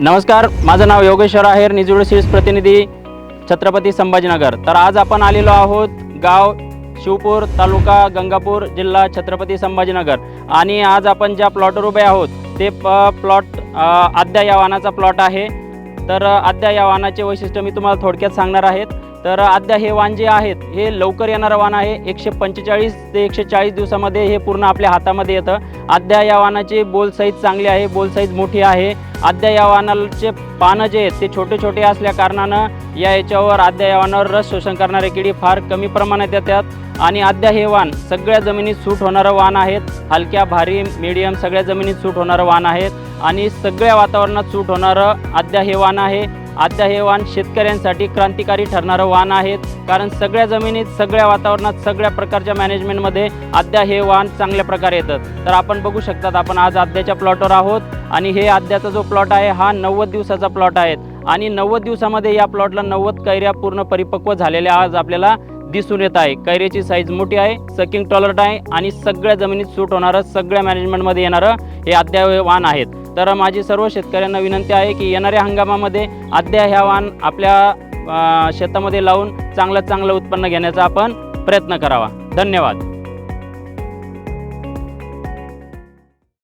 नमस्कार माझं नाव योगेश्वर आहेर निजुड सीड्स प्रतिनिधी छत्रपती संभाजीनगर. तर आज आपण आलेलो आहोत गाव शिवपूर तालुका गंगापूर जिल्हा छत्रपती संभाजीनगर. आणि आज आपण ज्या प्लॉटवर उभे आहोत ते प प्लॉट आद्या या वाहनाचा प्लॉट आहे. तर आद्या या वाहनाचे वैशिष्ट्य मी तुम्हाला थोडक्यात सांगणार आहेत तर आद्या हे वाण जे आहेत हे लवकर येणारं वाण आहे. एकशे पंचेचाळीस ते एकशे चाळीस दिवसामध्ये हे पूर्ण आपल्या हातामध्ये येतं. आद्या या वाहनाची बोल साईज चांगली आहे बोल साईज मोठी आहे. आद्या या वाहनाचे पानं जे आहेत ते छोटे छोटे असल्या कारणानं या याच्यावर आद्या या वाहनावर रस शोषण करणारे किडी फार कमी प्रमाणात येतात. आणि आद्या हे वाण सगळ्या जमिनीत सूट होणारं वाण आहेत. हलक्या भारी मिडियम सगळ्या जमिनीत सूट होणारं वाण आहेत. आणि सगळ्या वातावरणात सूट होणारं आद्या हे वाण आहे. आद्या हे वाण शेतकऱ्यांसाठी क्रांतिकारी ठरणारं वाण आहेत. कारण सगळ्या जमिनीत सगळ्या वातावरणात सगळ्या प्रकारच्या मॅनेजमेंटमध्ये आद्या हे वाण चांगल्या प्रकारे येतात. तर आपण बघू शकतात आपण आज आद्याच्या प्लॉटवर आहोत. आणि हे आद्याचा जो प्लॉट आहे हा नव्वद दिवसाचा प्लॉट आहे. आणि नव्वद दिवसामध्ये या प्लॉटला नव्वद कैऱ्या पूर्ण परिपक्व झालेल्या आज आपल्याला दिसून येत आहे. कैऱ्याची साईज मोठी आहे सकिंग टॉलर्ट आहे. आणि सगळ्या जमिनीत सूट होणारं सगळ्या मॅनेजमेंटमध्ये येणारं हे अद्यावान आहेत. तर माझी सर्व शेतकऱ्यांना विनंती आहे की येणाऱ्या हंगामामध्ये अद्या ह्या वाण आपल्या शेतामध्ये लावून चांगलं चांगलं उत्पन्न घेण्याचा आपण प्रयत्न करावा. धन्यवाद.